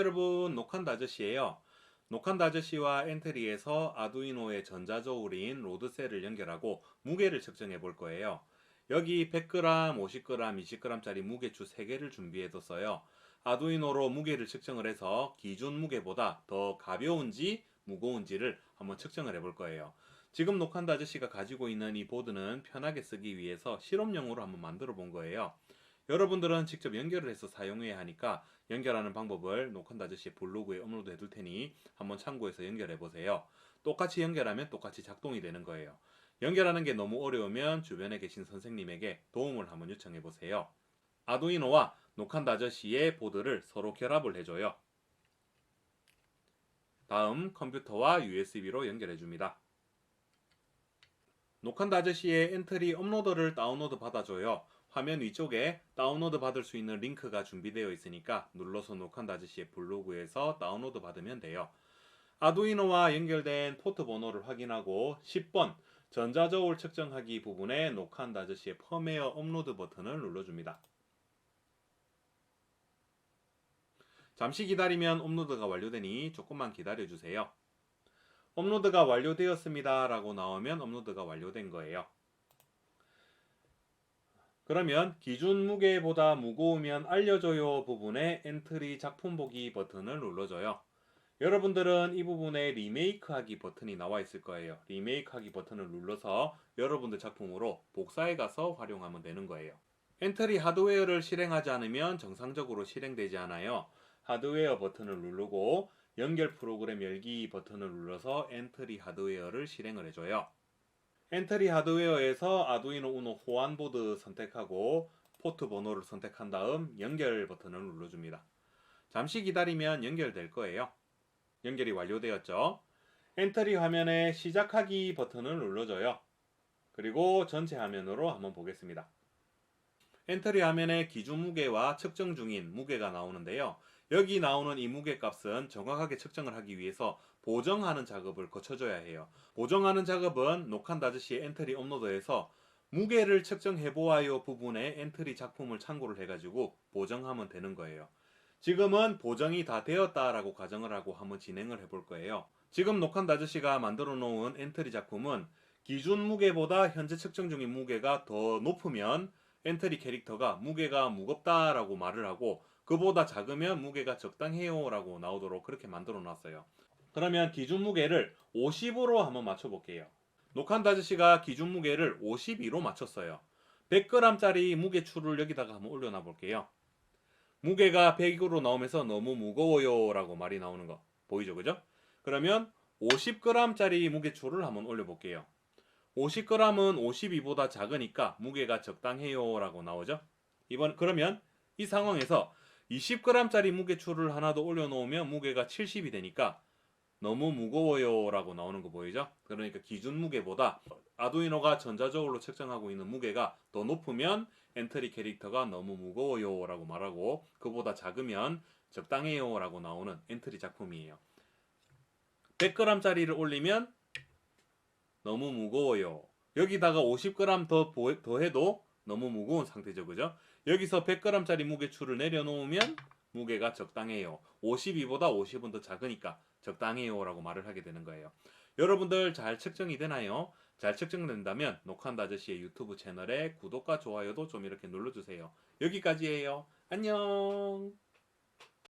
여러분, 녹한다 아저씨예요. 녹한다 아저씨와 엔트리에서 아두이노의 전자저울인 로드셀을 연결하고 무게를 측정해 볼 거예요. 여기 100g, 50g, 20g짜리 무게추 3개를 준비해 뒀어요. 아두이노로 무게를 측정을 해서 기준 무게보다 더 가벼운지 무거운지를 한번 측정을 해볼 거예요. 지금 녹한다 아저씨가 가지고 있는 이 보드는 편하게 쓰기 위해서 실험용으로 한번 만들어 본 거예요. 여러분들은 직접 연결을 해서 사용해야 하니까 연결하는 방법을 녹한다 아저씨 블로그에 업로드 해둘 테니 한번 참고해서 연결해 보세요. 똑같이 연결하면 똑같이 작동이 되는 거예요. 연결하는 게 너무 어려우면 주변에 계신 선생님에게 도움을 한번 요청해 보세요. 아두이노와 녹한다 아저씨의 보드를 서로 결합을 해줘요. 다음 컴퓨터와 USB로 연결해 줍니다. 녹한다 아저씨의 엔트리 업로더를 다운로드 받아줘요. 화면 위쪽에 다운로드 받을 수 있는 링크가 준비되어 있으니까 눌러서 녹한다 아저씨의 블로그에서 다운로드 받으면 돼요. 아두이노와 연결된 포트 번호를 확인하고 10번 전자저울 측정하기 부분에 녹한다 아저씨의 펌웨어 업로드 버튼을 눌러줍니다. 잠시 기다리면 업로드가 완료되니 조금만 기다려주세요. 업로드가 완료되었습니다. 라고 나오면 업로드가 완료된 거예요. 그러면 기준 무게보다 무거우면 알려줘요 부분에 엔트리 작품 보기 버튼을 눌러줘요. 여러분들은 이 부분에 리메이크 하기 버튼이 나와 있을 거예요. 리메이크 하기 버튼을 눌러서 여러분들 작품으로 복사해 가서 활용하면 되는 거예요. 엔트리 하드웨어를 실행하지 않으면 정상적으로 실행되지 않아요. 하드웨어 버튼을 누르고 연결 프로그램 열기 버튼을 눌러서 엔트리 하드웨어를 실행을 해줘요. 엔트리 하드웨어에서 아두이노 우노 호환 보드 선택하고 포트 번호를 선택한 다음 연결 버튼을 눌러줍니다. 잠시 기다리면 연결될 거예요. 연결이 완료되었죠. 엔트리 화면에 시작하기 버튼을 눌러줘요. 그리고 전체 화면으로 한번 보겠습니다. 엔트리 화면에 기준 무게와 측정 중인 무게가 나오는데요. 여기 나오는 이 무게 값은 정확하게 측정을 하기 위해서 보정하는 작업을 거쳐줘야 해요. 보정하는 작업은 녹한다 아저씨의 엔트리 업로드에서 무게를 측정해 보아요 부분에 엔트리 작품을 참고를 해가지고 보정하면 되는 거예요. 지금은 보정이 다 되었다라고 가정을 하고 한번 진행을 해볼 거예요. 지금 녹한다 아저씨가 만들어 놓은 엔트리 작품은 기준 무게보다 현재 측정 중인 무게가 더 높으면 엔트리 캐릭터가 무게가 무겁다라고 말을 하고 그보다 작으면 무게가 적당해요 라고 나오도록 그렇게 만들어 놨어요. 그러면 기준 무게를 50으로 한번 맞춰 볼게요. 녹한다 아저씨가 기준 무게를 52로 맞췄어요. 100g짜리 무게추를 여기다가 한번 올려놔 볼게요. 무게가 100으로 나오면서 너무 무거워요 라고 말이 나오는 거 보이죠, 그죠? 그러면 50g짜리 무게추를 한번 올려볼게요. 50g은 52보다 작으니까 무게가 적당해요 라고 나오죠. 이번 그러면 이 상황에서 20g짜리 무게추를 하나 더 올려놓으면 무게가 70이 되니까 너무 무거워요 라고 나오는 거 보이죠? 그러니까 기준 무게보다 아두이노가 전자적으로 측정하고 있는 무게가 더 높으면 엔트리 캐릭터가 너무 무거워요 라고 말하고 그보다 작으면 적당해요 라고 나오는 엔트리 작품이에요. 100g짜리를 올리면 너무 무거워요. 여기다가 50g 더, 보- 더 해도 너무 무거운 상태죠. 그죠? 여기서 100g짜리 무게추를 내려놓으면 무게가 적당해요. 52보다 50은 더 작으니까 적당해요라고 말을 하게 되는 거예요. 여러분들 잘 측정이 되나요? 잘 측정된다면 녹한다 아저씨의 유튜브 채널에 구독과 좋아요도 좀 이렇게 눌러주세요. 여기까지예요. 안녕.